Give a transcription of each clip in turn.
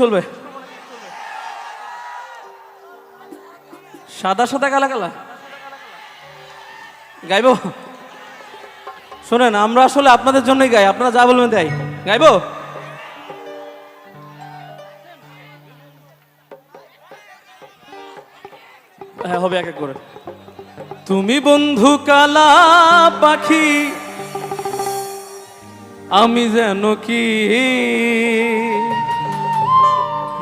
চলবে। সাদা সাদা কালা কালা। গাইবো? শোনেন, আমরা আসলে আপনাদের জন্যই গাই, আপনারা যা বলবেন তাই। গাইবো? হ্যাঁ হবে এক এক করে। তুমি বন্ধু কালা পাখি, আমি যেন কি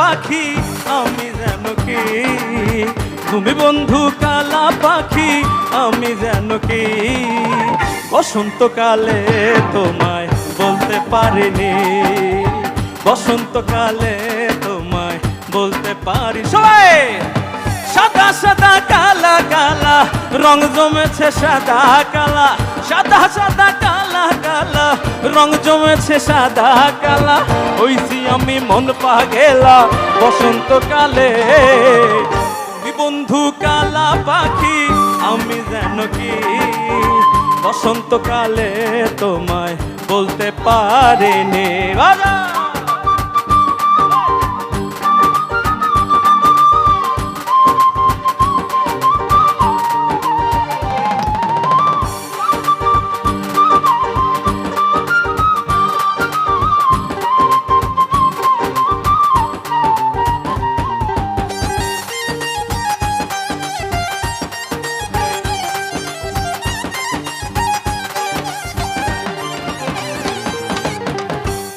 পাখি, আমি যেন কি? তুমি বন্ধু কালা পাখি, আমি যেন কি? বসন্তকালে তোমায় বলতে পারিনি। বসন্তকালে তোমায় বলতে পারি। সবাই! সাদা সাদা, কালা কালা, রং জমেছে সাদা, কালা। সাদা সাদা, কালা কালা। রং জমেছে সাদা কালা, হইছি আমি মন পা গেলা বসন্তকালে বন্ধু কালা পাখি, আমি যেন কি? বসন্তকালে তোমায় বলতে পারিনি। বাজা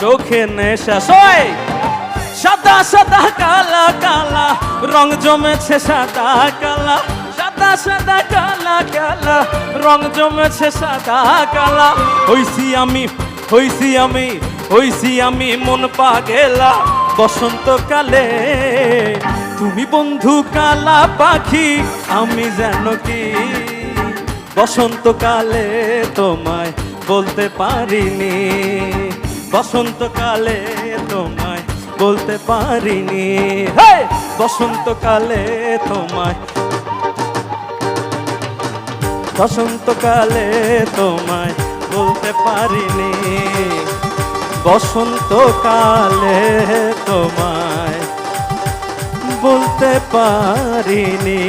চোখে নেশা। সই! সাদা সাদা, কালা কালা, রং জমেছে সাদা, কালা। সাদা সাদা, কালা কালা, রং জমেছে সাদা, কালা। হইছি আমি হইছি আমি হইছি আমি মন পা গেলা বসন্তকালে তুমি বন্ধু কালা পাখি, আমি যেন কি? বসন্তকালে তোমায় বলতে পারিনি। বসন্তকালে তোমায় বলতে পারিনি। বসন্তকালে তোমায়। বসন্তকালে তোমায় বলতে পারিনি। বসন্তকালে তোমায় বলতে পারিনি।